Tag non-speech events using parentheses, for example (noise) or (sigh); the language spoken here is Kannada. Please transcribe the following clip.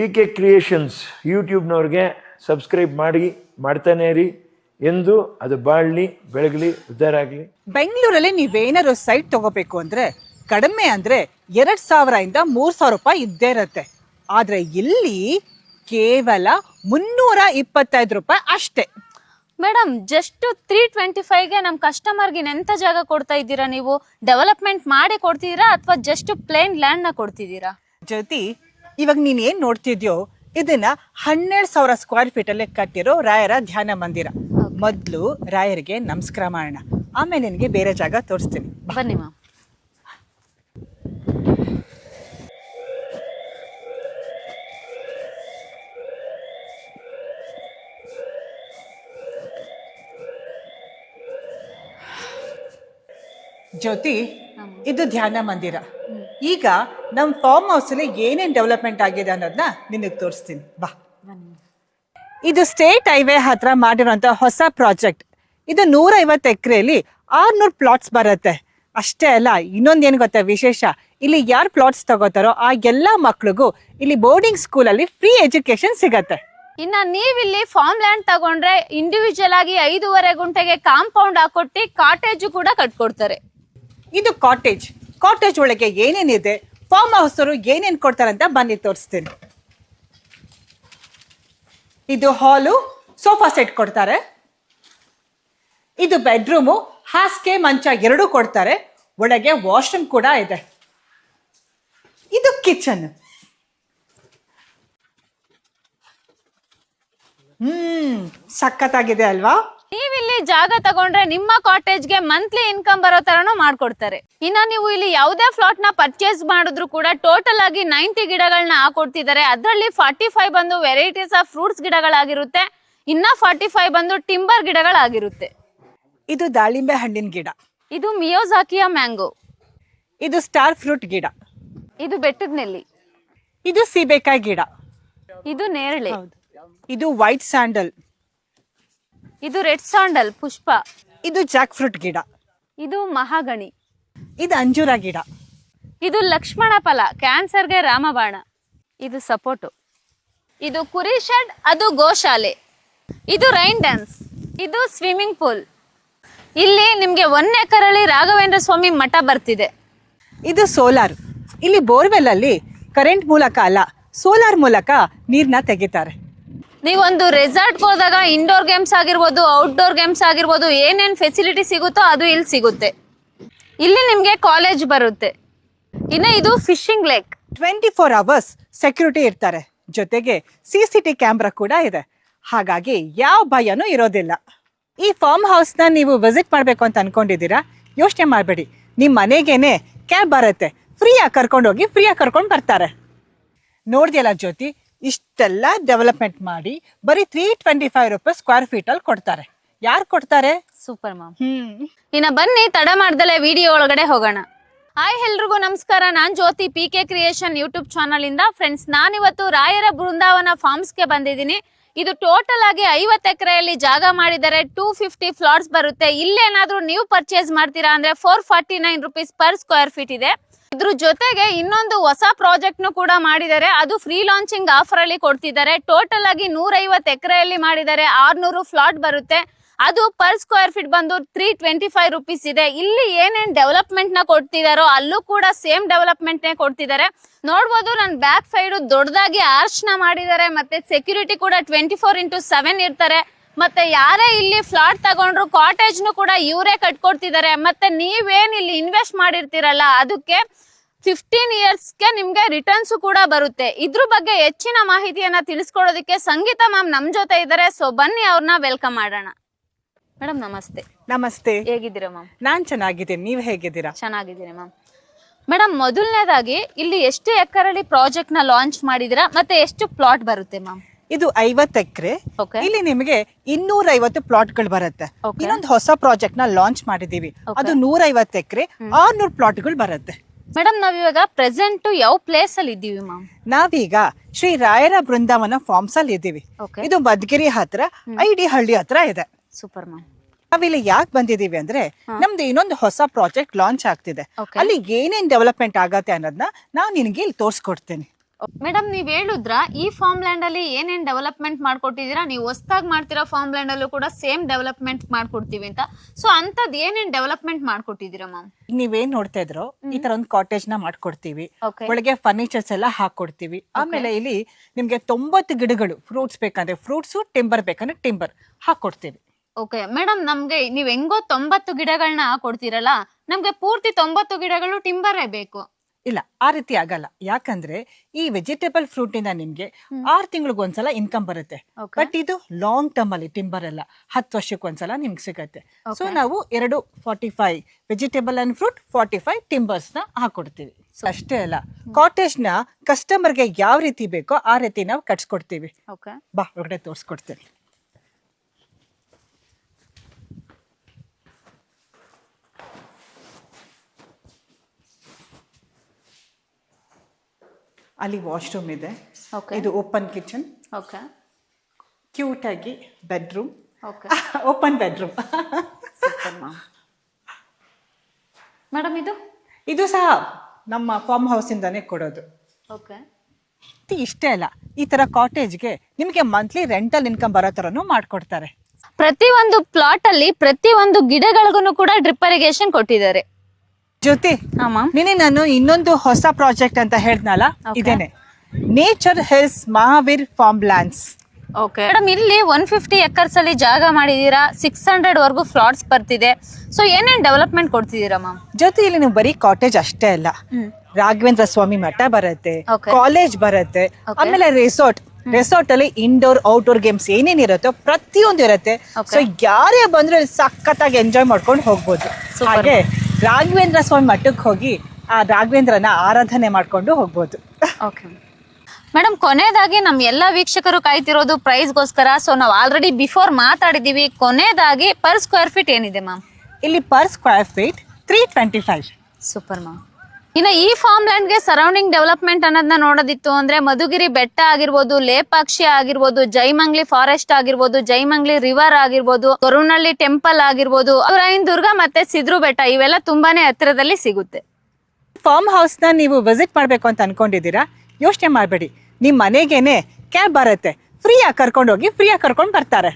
ಪಿ ಕೆ ಕ್ರಿಯೇಷನ್ಸ್ ಯೂಟ್ಯೂಬ್ನವ್ರಿಗೆ ಸಬ್ಸ್ಕ್ರೈಬ್ ಮಾಡಿ ಮಾಡ್ತಾನೆ ಇರಿ. ಎಂದು ಅದು ಬಾಳಲಿ ಬೆಳಗಲಿ ಉದ್ಧಾರ ಆಗಲಿ. ಬೆಂಗಳೂರಲ್ಲಿ ನೀವೇನಾದ್ರು ಸೈಟ್ ತಗೋಬೇಕು ಅಂದ್ರೆ ಕಡಿಮೆ ಅಂದ್ರೆ ಎರಡ್ ಸಾವಿರದಿಂದ ಮೂರು ಸಾವಿರ ರೂಪಾಯಿ ಇದ್ದೇ ಇರತ್ತೆ. ಆದರೆ ಇಲ್ಲಿ ಕೇವಲ ಮುನ್ನೂರ ಇಪ್ಪತ್ತೈದು ರೂಪಾಯಿ ಅಷ್ಟೇ. ಮೇಡಮ್ ಜಸ್ಟ್ ತ್ರೀ ಟ್ವೆಂಟಿ ಫೈವ್ಗೆ ನಮ್ಮ ಕಸ್ಟಮರ್ಗೆ ಎಂತ ಜಾಗ ಕೊಡ್ತಾ ಇದ್ದೀರಾ ನೀವು? ಡೆವಲಪ್ಮೆಂಟ್ ಮಾಡಿ ಕೊಡ್ತಿದ್ದೀರಾ ಅಥವಾ ಜಸ್ಟ್ ಪ್ಲೇನ್ ಲ್ಯಾಂಡ್ನ ಕೊಡ್ತಿದ್ದೀರಾ? ಜೊತೆ ಇವಾಗ ನೀನು ಏನು ನೋಡ್ತಿದ್ಯೋ ಇದನ್ನ ಹನ್ನೆರಡು ಸಾವಿರ ಸ್ಕ್ವೇರ್ ಫೀಟ್ ಅಲ್ಲಿ ಕಟ್ಟಿರೋ ರಾಯರ ಧ್ಯಾನ ಮಂದಿರ. ಮೊದಲು ರಾಯರಿಗೆ ನಮಸ್ಕಾರ ಮಾಡೋಣ. ಆಮೇಲೆ ನಿನಗೆ ಬೇರೆ ಜಾಗ ತೋರಿಸ್ತೀನಿ. ಬನ್ನಿ ಮ್ಯಾಮ್. ಜ್ಯೋತಿ ಇದು ಧ್ಯಾನ ಮಂದಿರ. ಈಗ ನಮ್ಮ ಫಾರ್ಮ್ ಹೌಸಲ್ಲಿ ಏನೇನು ಡೆವಲಪ್ಮೆಂಟ್ ಆಗಿದೆ ಅನ್ನೋದನ್ನ ನಿನಗೆ ತೋರಿಸ್ತೀನಿ. ಬಾ. ಇದು ಸ್ಟೇಟ್ ಹೈವೇ ಹತ್ರ ಮಾಡಿರೋಂಥ ಹೊಸ ಪ್ರಾಜೆಕ್ಟ್ ಇದು ನೂರ ಐವತ್ತು ಎಕರೆಯಲ್ಲಿ ಆರ್ನೂರು ಪ್ಲಾಟ್ಸ್ ಬರುತ್ತೆ. ಅಷ್ಟೇ ಅಲ್ಲ ಇನ್ನೊಂದು ಏನು ಗೊತ್ತಾ ವಿಶೇಷ? ಇಲ್ಲಿ ಯಾರು ಪ್ಲಾಟ್ಸ್ ತಗೋತಾರೋ ಆ ಎಲ್ಲ ಮಕ್ಳಿಗೂ ಇಲ್ಲಿ ಬೋರ್ಡಿಂಗ್ ಸ್ಕೂಲಲ್ಲಿ ಫ್ರೀ ಎಜುಕೇಶನ್ ಸಿಗತ್ತೆ. ಇನ್ನ ನೀವಿಲ್ಲಿ ಫಾರ್ಮ್ ಲ್ಯಾಂಡ್ ತಗೊಂಡ್ರೆ ಇಂಡಿವಿಜುವಲ್ ಆಗಿ ಐದೂವರೆ ಗುಂಟೆಗೆ ಕಾಂಪೌಂಡ್ ಹಾಕೊಟ್ಟಿ ಕಾಟೇಜ್ ಕೂಡ ಕಟ್ಕೊಡ್ತಾರೆ. ಇದು ಕಾಟೇಜ್ ಕಾಟೇಜ್ ಒಳಗೆ ಏನೇನಿದೆ, ಫಾರ್ಮ್ ಹೌಸರು ಏನೇನು ಕೊಡ್ತಾರೆ ಅಂತ ಬನ್ನಿ ತೋರಿಸ್ತೀನಿ. ಇದು ಹಾಲು, ಸೋಫಾ ಸೆಟ್ ಕೊಡ್ತಾರೆ. ಇದು ಬೆಡ್ರೂಮು, ಹಾಸಿಗೆ, ಮಂಚ ಎರಡೂ ಕೊಡ್ತಾರೆ. ಒಳಗೆ ವಾಶ್ರೂಮ್ ಕೂಡ ಇದೆ. ಇದು ಕಿಚನ್. ಹ್ಮ್, ಸಖತ್ತಾಗಿದೆ ಅಲ್ವಾ? ನೀವಿಲ್ಲಿ ಜಾಗ ತಗೊಂಡ್ರೆ ನಿಮ್ಮ ಕಾಟೇಜ್ಗೆ ಮಂತ್ಲಿ ಇನ್ಕಮ್ ಬರೋ ತರನು ಮಾಡ್ಕೊಡ್ತಾರೆ. ಇನ್ನ ನೀವು ಇಲ್ಲಿ ಯಾವುದೇ ಫ್ಲಾಟ್ನ ಪರ್ಚೇಸ್ ಮಾಡಿದ್ರು ಕೂಡ ಟೋಟಲ್ ಆಗಿ ನೈಂಟಿ ಗಿಡಗಳನ್ನ ಹಾಕೊಡ್ತಿದ್ದಾರೆ ಅದರಲ್ಲಿ ಫಾರ್ಟಿ ಫೈವ್ ಬಂದು ವೆರೈಟೀಸ್ ಆಫ್ ಫ್ರೂಟ್ಸ್ ಗಿಡಗಳಾಗಿರುತ್ತೆ. ಇನ್ನ ಫಾರ್ಟಿ ಫೈವ್ ಬಂದು ಟಿಂಬರ್ ಗಿಡಗಳಾಗಿರುತ್ತೆ. ಇದು ದಾಳಿಂಬೆ ಹಣ್ಣಿನ ಗಿಡ. ಇದು ಮಿಯೋಜಾಕಿಯ ಮ್ಯಾಂಗೋ. ಇದು ಸ್ಟಾರ್ ಫ್ರೂಟ್ ಗಿಡ. ಇದು ಬೆಟ್ಟದ ನೆಲ್ಲಿ. ಇದು ಸೀಬೆಕಾಯಿ ಗಿಡ. ಇದು ನೇರಳೆ. ಇದು ವೈಟ್ ಸ್ಯಾಂಡಲ್ ಇದು ರೆಡ್ ಸಾಂಡಲ್ ಪುಷ್ಪ. ಇದು ಜಾಕ್ ಫ್ರೂಟ್ ಗಿಡ. ಇದು ಮಹಾಗಣಿ. ಇದು ಅಂಜೂರ ಗಿಡ. ಇದು ಲಕ್ಷ್ಮಣ ಫಲ ಕ್ಯಾನ್ಸರ್ಗೆ ರಾಮಬಾಣ. ಇದು ಸಪೋಟು. ಇದು ಕುರಿ ಶೆಡ್ ಅದು ಗೋಶಾಲೆ. ಇದು ರೈನ್ ಡ್ಯಾನ್ಸ್ ಇದು ಸ್ವಿಮ್ಮಿಂಗ್ ಪೂಲ್ ಇಲ್ಲಿ ನಿಮಗೆ ಒನ್ ಎಕರಲ್ಲಿ ರಾಘವೇಂದ್ರ ಸ್ವಾಮಿ ಮಠ ಬರ್ತಿದೆ. ಇದು ಸೋಲಾರ್. ಇಲ್ಲಿ ಬೋರ್ವೆಲ್ ಅಲ್ಲಿ ಕರೆಂಟ್ ಮೂಲಕ ಅಲ್ಲ ಸೋಲಾರ್ ಮೂಲಕ ನೀರನ್ನ ತೆಗಿತಾರೆ. ನೀವೊಂದು ರೆಸಾರ್ಟ್ಗೆ ಹೋದಾಗ ಇಂಡೋರ್ ಗೇಮ್ಸ್ ಆಗಿರ್ಬೋದು ಔಟ್ಡೋರ್ ಗೇಮ್ಸ್ ಆಗಿರ್ಬೋದು, ಏನೇನು ಫೆಸಿಲಿಟಿ ಸಿಗುತ್ತೋ ಅದು ಇಲ್ಲಿ ಸಿಗುತ್ತೆ. ಇಲ್ಲಿ ನಿಮಗೆ ಕಾಲೇಜ್ ಬರುತ್ತೆ. ಇನ್ನು ಇದು fishing lake twenty four hours security ಇರ್ತಾರೆ. ಜೊತೆಗೆ ಸಿ ಸಿ ಟಿ ಕ್ಯಾಮ್ರಾ ಕೂಡ ಇದೆ. ಹಾಗಾಗಿ ಯಾವ ಭಯನೂ ಇರೋದಿಲ್ಲ. ಈ ಫಾರ್ಮ್ ಹೌಸ್ನ ನೀವು ವಿಸಿಟ್ ಮಾಡಬೇಕು ಅಂತ ಅನ್ಕೊಂಡಿದ್ದೀರಾ? ಯೋಚನೆ ಮಾಡಬೇಡಿ. ನಿಮ್ಮ ಮನೆಗೇನೆ ಕ್ಯಾಬ್ ಬರುತ್ತೆ. ಫ್ರೀಯಾಗಿ ಕರ್ಕೊಂಡೋಗಿ ಫ್ರೀಯಾಗಿ ಕರ್ಕೊಂಡು ಬರ್ತಾರೆ. ನೋಡಿದೆಯಲ್ಲ ಜ್ಯೋತಿ ಇಷ್ಟೆಲ್ಲ ಡೆವಲಪ್ಮೆಂಟ್ ಮಾಡಿ ಬರೀ three twenty five rupees square ಫೀಟಲ್ಲಿ ಕೊಡ್ತಾರೆ. ಯಾರು ಕೊಡ್ತಾರೆ? Super ma'am hmm. ಇನ್ನ ಬನ್ನಿ ತಡ ಮಾಡ್ದಲೆ ವಿಡಿಯೋ ಒಳಗಡೆ ಹೋಗೋಣ. ಹಾಯ್ ಎಲ್ರಿಗೂ ನಮಸ್ಕಾರ. ನಾನ್ Jyothi P K creation YouTube channel ಇಂದ. ಫ್ರೆಂಡ್ಸ್ ನಾನಿವತ್ತು ರಾಯರ ಬೃಂದಾವನ ಫಾರ್ಮ್ಸ್ಗೆ ಬಂದಿದ್ದೀನಿ. ಇದು ಟೋಟಲ್ ಆಗಿ ಐವತ್ತು ಎಕರೆಯಲ್ಲಿ ಜಾಗ ಮಾಡಿದರೆ ಟೂ ಫಿಫ್ಟಿ ಫ್ಲಾಟ್ಸ್ ಬರುತ್ತೆ. ಇಲ್ಲೇನಾದ್ರೂ ನೀವು ಪರ್ಚೇಸ್ ಮಾಡ್ತೀರಾ ಅಂದ್ರೆ four forty nine rupees per square feet ಇದೆ. ಇದ್ರ ಜೊತೆಗೆ ಇನ್ನೊಂದು ಹೊಸ ಪ್ರಾಜೆಕ್ಟ್ ನು ಕೂಡ ಮಾಡಿದ್ದಾರೆ. ಅದು ಫ್ರೀ ಲಾಂಚಿಂಗ್ ಆಫರ್ ಅಲ್ಲಿ ಕೊಡ್ತಿದ್ದಾರೆ. ಟೋಟಲ್ ಆಗಿ ನೂರೈವತ್ತು ಎಕರೆಯಲ್ಲಿ ಮಾಡಿದ್ದಾರೆ. ಆರ್ನೂರು ಫ್ಲಾಟ್ ಬರುತ್ತೆ. ಅದು ಪರ್ ಸ್ಕ್ವೇರ್ ಫೀಟ್ ಬಂದು ತ್ರೀ ಟ್ವೆಂಟಿ ಫೈವ್ ರುಪೀಸ್ ಇದೆ. ಇಲ್ಲಿ ಏನೇನ್ ಡೆವಲಪ್ಮೆಂಟ್ನ ಕೊಡ್ತಿದಾರೋ ಅಲ್ಲೂ ಕೂಡ ಸೇಮ್ ಡೆವಲಪ್ಮೆಂಟ್ ನೇ ಕೊಡ್ತಿದ್ದಾರೆ. ನೋಡ್ಬೋದು ನನ್ನ ಬ್ಯಾಕ್ ಸೈಡ್ ದೊಡ್ಡದಾಗಿ ಆರ್ಚ್ನ ಮಾಡಿದ್ದಾರೆ. ಮತ್ತೆ ಸೆಕ್ಯೂರಿಟಿ ಕೂಡ ಟ್ವೆಂಟಿ ಫೋರ್ ಇಂಟು ಸೆವೆನ್ ಇರ್ತಾರೆ. ಮತ್ತೆ ಯಾರೇ ಇಲ್ಲಿ ಫ್ಲಾಟ್ ತಗೊಂಡ್ರು ಕಾಟೇಜ್ ನು ಕೂಡ ಇವರೇ ಕಟ್ಕೊಡ್ತಿದ್ದಾರೆ. ಮತ್ತೆ ನೀವೇನ್ ಇಲ್ಲಿ ಇನ್ವೆಸ್ಟ್ ಮಾಡಿರ್ತೀರಲ್ಲ ಅದಕ್ಕೆ ಫಿಫ್ಟೀನ್ ಇಯರ್ಸ್ಗೆ ನಿಮಗೆ ರಿಟರ್ನ್ಸ್ ಕೂಡ ಬರುತ್ತೆ. ಇದ್ರ ಬಗ್ಗೆ ಹೆಚ್ಚಿನ ಮಾಹಿತಿಯನ್ನ ತಿಳಿಸ್ಕೊಡೋದಕ್ಕೆ ಸಂಗೀತ ಮ್ಯಾಮ್ ನಮ್ ಜೊತೆ ಇದ್ದಾರೆ. ಸೊ ಬನ್ನಿ ಅವ್ರನ್ನ ವೆಲ್ಕಮ್ ಮಾಡೋಣ. ಮೇಡಮ್ ನಮಸ್ತೆ. ನಮಸ್ತೆ. ಹೇಗಿದ್ದೀರಾ ಮ್ಯಾಮ್? ನಾನ್ ಚೆನ್ನಾಗಿದ್ದೀನಿ. ನೀವು ಹೇಗಿದ್ದೀರಾ? ಚೆನ್ನಾಗಿದ್ದೀನಿ ಮ್ಯಾಮ್. ಮೇಡಮ್ ಮೊದಲನೇದಾಗಿ ಇಲ್ಲಿ ಎಷ್ಟು ಎಕರಲ್ಲಿ ಪ್ರಾಜೆಕ್ಟ್ನ ಲಾಂಚ್ ಮಾಡಿದಿರಾ ಮತ್ತೆ ಎಷ್ಟು ಪ್ಲಾಟ್ ಬರುತ್ತೆ ಮ್ಯಾಮ್? ಇದು ಐವತ್ತು ಎಕರೆ. ಇಲ್ಲಿ ನಿಮಗೆ ಇನ್ನೂರ ಐವತ್ತು ಪ್ಲಾಟ್ಗಳು ಬರುತ್ತೆ. Okay. ಇನ್ನೊಂದು ಹೊಸ ಪ್ರಾಜೆಕ್ಟ್ನ ಲಾಂಚ್ ಮಾಡಿದೀವಿ ಅದು ನೂರ ಐವತ್ತು ಎಕರೆ ಆರ್ನೂರು ಪ್ಲಾಟ್ಗಳು ಬರುತ್ತೆ. ಮೇಡಮ್ ನಾವಿವಾಗ ಪ್ರೆಸೆಂಟ್ ಯಾವ ಪ್ಲೇಸ್ ಅಲ್ಲಿ ಇದ್ದೀವಿ ಮ್ಯಾಮ್ ನಾವೀಗ ಶ್ರೀ ರಾಯರ ಬೃಂದಾವನ ಫಾರ್ಮ್ಸ್ ಅಲ್ಲಿ ಇದ್ದೀವಿ. ಇದು ಮದ್ಗಿರಿ ಹತ್ರ ಐಡಿ ಹಳ್ಳಿ ಹತ್ರ ಇದೆ. ಸೂಪರ್ ಮ್ಯಾಮ್ ನಾವಿಲ್ಲಿ ಯಾಕೆ ಬಂದಿದೀವಿ ಅಂದ್ರೆ ನಮ್ದು ಇನ್ನೊಂದು ಹೊಸ ಪ್ರಾಜೆಕ್ಟ್ ಲಾಂಚ್ ಆಗ್ತಿದೆ. ಅಲ್ಲಿ ಏನೇನ್ ಡೆವಲಪ್ಮೆಂಟ್ ಆಗತ್ತೆ ಅನ್ನೋದನ್ನ ನಾನ್ ನಿನಗೆ ಇಲ್ಲಿ ತೋರಿಸ್ಕೊಡ್ತೇನೆ. ಮೇಡಮ್ ನೀವ್ ಹೇಳುದ್ರ ಈ ಫಾರ್ಮ್ ಲ್ಯಾಂಡ್ ಅಲ್ಲಿ ಏನೇನ್ ಡೆವಲಪ್ಮೆಂಟ್ ಮಾಡ್ಕೊಟ್ಟಿದೀರಾ? ನೀವು ಹೊಸದಾಗಿ ಮಾಡ್ತಿರೋ ಫಾರ್ಮ್ ಲ್ಯಾಂಡ್ ಅಲ್ಲೂ ಕೂಡ ಸೇಮ್ ಡೆವಲಪ್ಮೆಂಟ್ ಮಾಡ್ಕೊಡ್ತೀವಿ ಅಂತ. ಸೊ ಅಂತದ್ ಏನೇನ್ ಡೆವಲಪ್ಮೆಂಟ್ ಮಾಡ್ಕೊಟ್ಟಿದೀರಾ ಮ್ಯಾಮ್ ನೀವೇನ್ ನೋಡ್ತಾ ಇದ್ರು ಈ ತರ ಒಂದು ಕಾಟೇಜ್ನ ಮಾಡ್ಕೊಡ್ತೀವಿ. ಒಳಗೆ ಫರ್ನಿಚರ್ಸ್ ಎಲ್ಲ ಹಾಕೊಡ್ತೀವಿ. ಆಮೇಲೆ ಇಲ್ಲಿ ನಿಮ್ಗೆ ತೊಂಬತ್ತು ಗಿಡಗಳು ಫ್ರೂಟ್ಸ್ ಬೇಕಂದ್ರೆ ಫ್ರೂಟ್ಸ್ ಟಿಂಬರ್ ಬೇಕಂದ್ರೆ ಟಿಂಬರ್ ಹಾಕೊಡ್ತೀವಿ. ಓಕೆ ಮೇಡಮ್ ನಮ್ಗೆ ನೀವ್ ಹೆಂಗೋ ತೊಂಬತ್ತು ಗಿಡಗಳನ್ನ ಕೊಡ್ತೀರಲ್ಲ ನಮ್ಗೆ ಪೂರ್ತಿ ತೊಂಬತ್ತು ಗಿಡಗಳು ಟಿಂಬರೇ ಬೇಕು. ಇಲ್ಲ ಆ ರೀತಿ ಆಗಲ್ಲ. ಯಾಕಂದ್ರೆ ಈ ವೆಜಿಟೇಬಲ್ ಫ್ರೂಟ್ ಇಂದ ನಿಮ್ಗೆ ಆರ್ ತಿಂಗಳಿಗೆ ಒಂದ್ಸಲ ಇನ್ಕಮ್ ಬರುತ್ತೆ. ಬಟ್ ಇದು ಲಾಂಗ್ ಟರ್ಮ್ ಅಲ್ಲಿ ಟಿಂಬರ್ ಎಲ್ಲ ಹತ್ತು ವರ್ಷಕ್ಕೆ ಒಂದ್ಸಲ ನಿಮ್ಗೆ ಸಿಗತ್ತೆ. ಸೊ ನಾವು ಎರಡು forty five vegetable and fruit forty five ಟಿಂಬರ್ಸ್ನ ಹಾಕೊಡ್ತೀವಿ. ಅಷ್ಟೇ ಅಲ್ಲ ಕಾಟೇಜ್ನ ಕಸ್ಟಮರ್ಗೆ ಯಾವ ರೀತಿ ಬೇಕೋ ಆ ರೀತಿ ನಾವು ಕಟ್ಸ್ಕೊಡ್ತೀವಿ. ಬಾ ಒಳಗಡೆ ತೋರಿಸ್ಕೊಡ್ತೀನಿ. ಅಲ್ಲಿ ವಾಶ್ರೂಮ್ ಇದೆ. ಓಕೆ ಇದು ಓಪನ್ ಕಿಚನ್. ಓಕೆ ಕ್ಯೂಟ್ ಆಗಿ bedroom. Okay (laughs) open bedroom. Madam ಇದು? ಇದು ಸಹ ನಮ್ಮ ಫಾರ್ಮ್ ಹೌಸ್ ಇಂದಾನೆ ಕೊಡೋದು. ಓಕೆ ಇದು ಇಷ್ಟೇ ಅಲ್ಲ ಈ ತರ ಕಾಟೇಜ್ಗೆ ನಿಮಗೆ ಮಂತ್ಲಿ ರೆಂಟಲ್ ಇನ್ಕಮ್ ಬರೋ ಥರನೂ ಮಾಡ್ಕೊಡ್ತಾರೆ. ಪ್ರತಿ ಒಂದು ಪ್ಲಾಟ್ ಅಲ್ಲಿ ಪ್ರತಿ ಒಂದು ಗಿಡಗಳಿಗೂ ಕೂಡ ಡ್ರಿಪ್ ಇರಿಗೇಷನ್ ಕೊಟ್ಟಿದ್ದಾರೆ. ಜೊತೆ ಆಮಾ ನಿನ್ನೆ ನಾನು ಇನ್ನೊಂದು ಹೊಸ ಪ್ರಾಜೆಕ್ಟ್ ಅಂತ ಹೇಳ್ದಲ್ಲ ಇದೇನೆ. Nature hills Mahaveer farm lands okay madam ಇಲ್ಲಿ ಒನ್ ಫಿಫ್ಟಿ ಎಕರ್ಸ್ ಅಲ್ಲಿ ಜಾಗ ಮಾಡಿದೀರಾ ಸಿಕ್ಸ್ ಹಂಡ್ರೆಡ್ ವರ್ಗು ಫ್ಲಾಟ್ಸ್ ಬರ್ತಿದೆ. ಸೊ ಏನೇನ್ ಡೆವಲಪ್ಮೆಂಟ್ ಕೊಡ್ತಿದ್ದೀರಾ ಮ್ಯಾಮ್ ಜೊತೆ ಇಲ್ಲಿ ನೀವು ಬರೀ ಕಾಟೇಜ್ ಅಷ್ಟೇ ಅಲ್ಲ. ರಾಘವೇಂದ್ರ ಸ್ವಾಮಿ ಮಠ ಬರುತ್ತೆ ಕಾಲೇಜ್ ಬರುತ್ತೆ ಆಮೇಲೆ ರೆಸಾರ್ಟ್ ರೆಸಾರ್ಟ್ ಅಲ್ಲಿ ಇಂಡೋರ್ ಔಟ್ಡೋರ್ ಗೇಮ್ಸ್ ಏನೇನ್ ಇರುತ್ತೋ ಪ್ರತಿಯೊಂದು ಇರುತ್ತೆ. ಸೊ ಯಾರೇ ಬಂದ್ರೆ ಸಖತ್ತಾಗಿ ಎಂಜಾಯ್ ಮಾಡ್ಕೊಂಡು ಹೋಗ್ಬೋದು. ಹಾಗೆ ರಾಘವೇಂದ್ರ ಸ್ವಾಮಿ ಮಠಕ್ಕೆ ಹೋಗಿ ಆ ರಾಘವೇಂದ್ರನ ಆರಾಧನೆ ಮಾಡ್ಕೊಂಡು ಹೋಗ್ಬೋದು. ಓಕೆ ಮೇಡಮ್ ಕೊನೆಯದಾಗಿ ನಮ್ಮ ಎಲ್ಲ ವೀಕ್ಷಕರು ಕಾಯ್ತಿರೋದು ಪ್ರೈಸ್ಗೋಸ್ಕರ ಸೊ ನಾವು ಆಲ್ರೆಡಿ ಬಿಫೋರ್ ಮಾತಾಡಿದ್ದೀವಿ. ಕೊನೆಯದಾಗಿ ಪರ್ ಸ್ಕ್ವೇರ್ ಫೀಟ್ ಏನಿದೆ ಮ್ಯಾಮ್ ಇಲ್ಲಿ per square feet three twenty five super ma'am ಇನ್ನು ಈ ಫಾರ್ಮ್ ಲ್ಯಾಂಡ್ಗೆ ಸರೌಂಡಿಂಗ್ ಡೆವಲಪ್ಮೆಂಟ್ ಅನ್ನೋದನ್ನ ನೋಡೋದಿತ್ತು ಅಂದ್ರೆ ಮಧುಗಿರಿ ಬೆಟ್ಟ ಆಗಿರ್ಬೋದು, ಲೇಪಾಕ್ಷಿ ಆಗಿರ್ಬೋದು, ಜೈಮಂಗ್ಲಿ ಫಾರೆಸ್ಟ್ ಆಗಿರ್ಬೋದು, ಜೈಮಂಗ್ಲಿ ರಿವರ್ ಆಗಿರ್ಬೋದು ಕೊರುನಳ್ಳಿ ಟೆಂಪಲ್ ಆಗಿರ್ಬೋದು ದುರ್ಗ ಮತ್ತೆ ಸಿದ್ರು ಬೆಟ್ಟ ಇವೆಲ್ಲ ತುಂಬಾನೇ ಹತ್ತಿರದಲ್ಲಿ ಸಿಗುತ್ತೆ. ಫಾರ್ಮ್ ಹೌಸ್ನ ನೀವು ವಿಸಿಟ್ ಮಾಡಬೇಕು ಅಂತ ಅನ್ಕೊಂಡಿದ್ದೀರಾ? ಯೋಚನೆ ಮಾಡಬೇಡಿ. ನಿಮ್ಮ ಮನೆಗೇನೆ ಕ್ಯಾಬ್ ಬರುತ್ತೆ. ಫ್ರೀಯಾಗಿ ಕರ್ಕೊಂಡೋಗಿ ಫ್ರೀಯಾಗಿ ಕರ್ಕೊಂಡು ಬರ್ತಾರೆ.